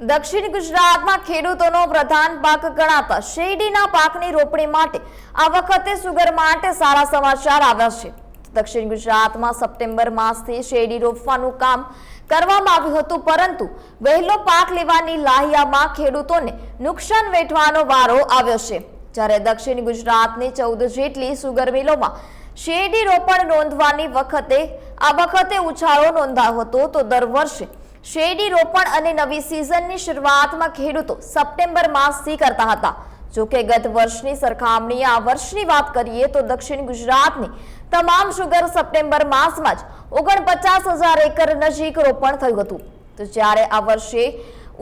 દક્ષિણ ગુજરાતમાં ખેડૂતોનો પ્રધાન પાક ગણાતા શેરડીના પાકની રોપણી માટે આ વખતે સુગર માટે સારા સમાચાર આવ્યા છે. દક્ષિણ ગુજરાતમાં સપ્ટેમ્બર માસથી શેરડી રોપવાનું કામ કરવામાં આવ્યું હતું, પરંતુ વહેલો પાક લેવાની લાહિયામાં ખેડૂતોને નુકસાન વેઠવાનો વારો આવ્યો છે. જ્યારે દક્ષિણ ગુજરાતની ચૌદ જેટલી સુગર મિલોમાં શેરડી રોપણ નોંધવાની વખતે, આ વખતે ઉછાળો નોંધાયો હતો, તો દર વર્ષે શેરડી રોપણ અને નવી સિઝનની શરૂઆતમાં ખેડૂતો સપ્ટેમ્બર માસથી કરતા હતા. જોકે ગત વર્ષની સરખામણીએ આ વર્ષની વાત કરીએ તો દક્ષિણ ગુજરાતની તમામ સુગર સપ્ટેમ્બર માસમાં જ ઓગણપચાસ હજાર એકર નજીક રોપણ થયું હતું. તો જ્યારે આ વર્ષે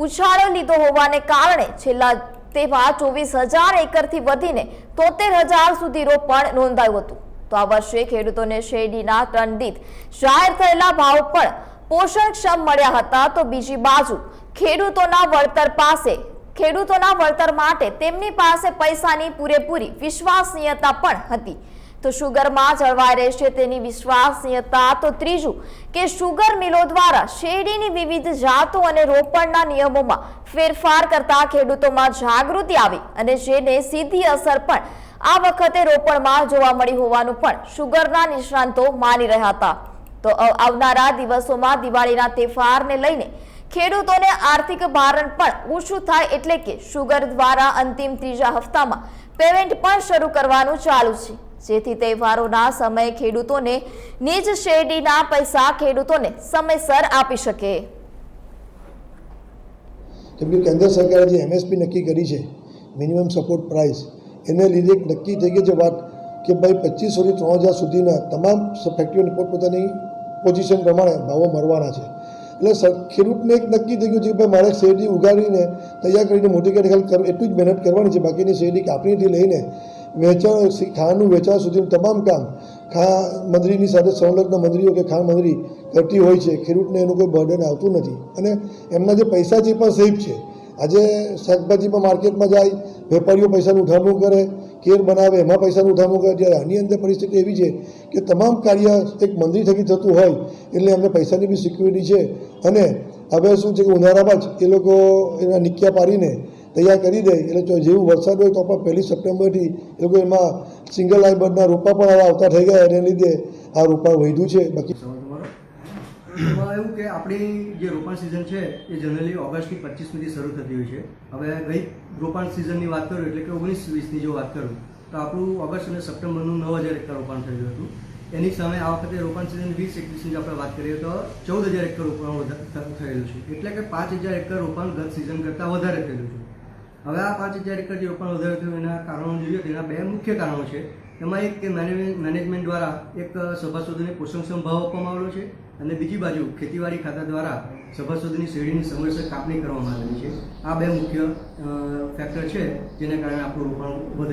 ઉછાળો લીધો હોવાને કારણે છેલ્લા તેવા ચોવીસ હજાર એકરથી વધીને તોતેર હજાર સુધી રોપણ નોંધાયું હતું. તો આ વર્ષે ખેડૂતોને શેરડીના ટન દીઠ જાહેર થયેલા ભાવ પણ પોષણક્ષમ મળ્યા હતા તો બીજી બાજુ ખેડૂતોના વળતર પાસે, ખેડૂતોના વળતર માટે તેમની પાસે પૈસાની પૂરેપૂરી વિશ્વાસનીયતા પણ હતી. તો શુગરમાં જળવાઈ રહેશે તેની વિશ્વાસનીયતા. તો ત્રીજું કે શુગર મિલો દ્વારા શેરડીની વિવિધ જાતો અને રોપણના નિયમોમાં ફેરફાર કરતા ખેડૂતોમાં જાગૃતિ આવી અને જેને સીધી અસર પણ આ વખતે રોપણમાં જોવા મળી હોવાનું પણ શુગરના નિષ્ણાંતો માની રહ્યા હતા. તો આવનારા દિવસોમાં દિવાળીના તહેવારને લઈને ખેડૂતોને આર્થિક ભારણ પણ ઓછું થાય એટલે કે શુગર દ્વારા અંતિમ ત્રીજા હપ્તામાં પેમેન્ટ પણ શરૂ કરવાનું ચાલુ છે. જેથી તહેવારોના સમયે ખેડૂતોને નિજ શેરડીના પૈસા ખેડૂતોને સમયસર આપી શકે. કેમ કે કેન્દ્ર સરકારે જે એમએસપી નક્કી કરી છે મિનિમમ સપોર્ટ પ્રાઇસ એને લીધે નક્કી થઈ ગઈ છે વાત કે ભાઈ પચીસોથી ત્રણ હજાર સુધીના તમામ ફેક્ટરીઓની પોતપોતાની પોઝિશન પ્રમાણે ભાવો મળવાના છે. એટલે ખેડૂતને એક નક્કી થઈ ગયું છે કે ભાઈ મારે શેરડી ઉગાડીને તૈયાર કરીને મોટી કરી ખાલી કર- એટલી જ મહેનત કરવાની છે. બાકીની શેરડી કાપણીથી લઈને વેચાણ ખાંડનું વેચાણ સુધીનું તમામ કામ ખા મંત્રીની સાથે સંલગ્ન મંત્રીઓ કે ખાણ મંત્રી કરતી હોય છે. ખેડૂતને એનું કોઈ બર્ડન આવતું નથી. અને એમના જે પૈસા છે એ પણ સેફ છે. આજે શાકભાજીમાં માર્કેટમાં જાય, વેપારીઓ પૈસાનું ઉઠામણું કરે, કેર બનાવે, એમાં પૈસાનું ઉઠામણું કરે, ત્યારે આની અંદર પરિસ્થિતિ એવી છે કે તમામ કાર્ય એક મંદી થકી થતું હોય, એટલે એમને પૈસાની બી સિક્યુરિટી છે. અને હવે શું છે કે ઉનાળામાં જ એ લોકો એના નિક્યા પાડીને તૈયાર કરી દે, એટલે જો જેવું વરસાદ હોય તો પણ પહેલી સપ્ટેમ્બરથી એ લોકો એમાં સિંગલ લાઇન રોપા પણ આવતા થઈ ગયા, એને લીધે આ રોપા વધ્યું છે. બાકી એમાં એવું કે આપણી જે રોપાણ સિઝન છે, એ જનરલી ઓગસ્ટની પચીસમીથી શરૂ થતી હોય છે. હવે ગઈ રોપાણ સિઝનની વાત કરું એટલે કે ઓગણીસ વીસની જો વાત કરું, તો આપણું ઓગસ્ટ અને સપ્ટેમ્બરનું નવ હજાર એકર રોપાણ થયું હતું. એની સામે આ વખતે રોપાણ સિઝન વીસ એકવીસની આપણે વાત કરીએ તો ચૌદ હજાર એકર રોપાણ થયેલું છે. એટલે કે પાંચ હજાર એકર રોપાણ ગત સિઝન કરતાં વધારે થયેલું છે. હવે આ પાંચ હજાર એકર જે રોપાણ વધારે થયું એના કારણો જોઈએ તેના બે મુખ્ય કારણો છે. એમાં એક કે મેનેજમેન્ટ દ્વારા એક સભાસદોને પોષણક્ષમ ભાવ આપવામાં આવેલો છે અને બીજી બાજુ ખેતીવાડી ખાતા દ્વારા સભાસદોની શેરડીની સમયસર કાપણી કરવામાં આવેલી છે. આ બે મુખ્ય ફેક્ટર છે જેના કારણે આપણું રોપાણ વધે